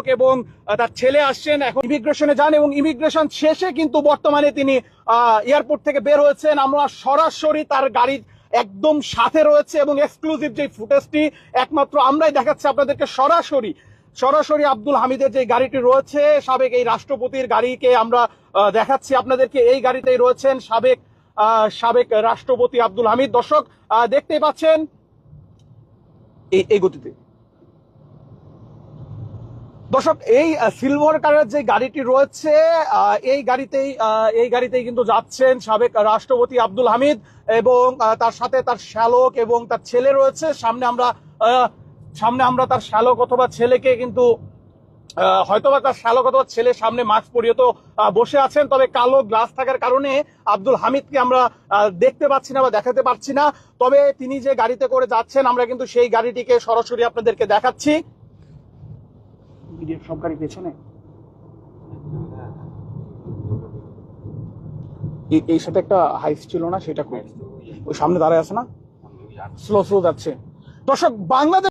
শ্যালক এবং তার ছেলে আসছেন এখন ইমিগ্রেশনে যান এবং ইমিগ্রেশন শেষে কিন্তু বর্তমানে তিনি এয়ারপোর্ট থেকে বের হয়েছেন। আমরা সরাসরি তার গাড়ির একদম সাথে রয়েছে এবং এক্সক্লুসিভ যে ফুটেজটি একমাত্র আমরাই দেখাচ্ছি আপনাদেরকে সরাসরি। সরাসরি আব্দুল হামিদের যে গাড়িটি রয়েছে সাবেক এই রাষ্ট্রপতির গাড়িকে আমরা দেখাচ্ছি আপনাদেরকে। এই গাড়িতেই রয়েছেন সাবেক সাবেক রাষ্ট্রপতি আব্দুল হামিদ। দর্শক আহ, দেখতেই পাচ্ছেন? এই গতিতে। দর্শক, এই সিলভার কালার যে গাড়িটি রয়েছে এই গাড়িতেই এই গাড়িতেই কিন্তু যাচ্ছেন সাবেক রাষ্ট্রপতি আব্দুল হামিদ এবং তার সাথে তার শ্যালক এবং তার ছেলে রয়েছে। সামনে আমরা সামনে আমরা তার শ্যালক অথবা ছেলেকে কিন্তু হয়তোবা তার শ্যালক অথবা ছেলে সামনে মাস্ক পরিয়ে তো বসে আছেন। তবে কালো গ্লাস থাকার কারণে আব্দুল হামিদকে আমরা দেখতে পাচ্ছি না বা দেখাতে পারছি না। তবে তিনি যে গাড়িতে করে যাচ্ছেন, আমরা কিন্তু সেই গাড়িটিকে সরাসরি আপনাদেরকে দেখাচ্ছি। বিডিএফ সব গাড়ি পেছনে এই- সাথে একটা হাইস ছিল না, সেটা কই ওই সামনে দাঁড়ায় আছে না? স্লো স্লো যাচ্ছে। দর্শক, বাংলাদেশ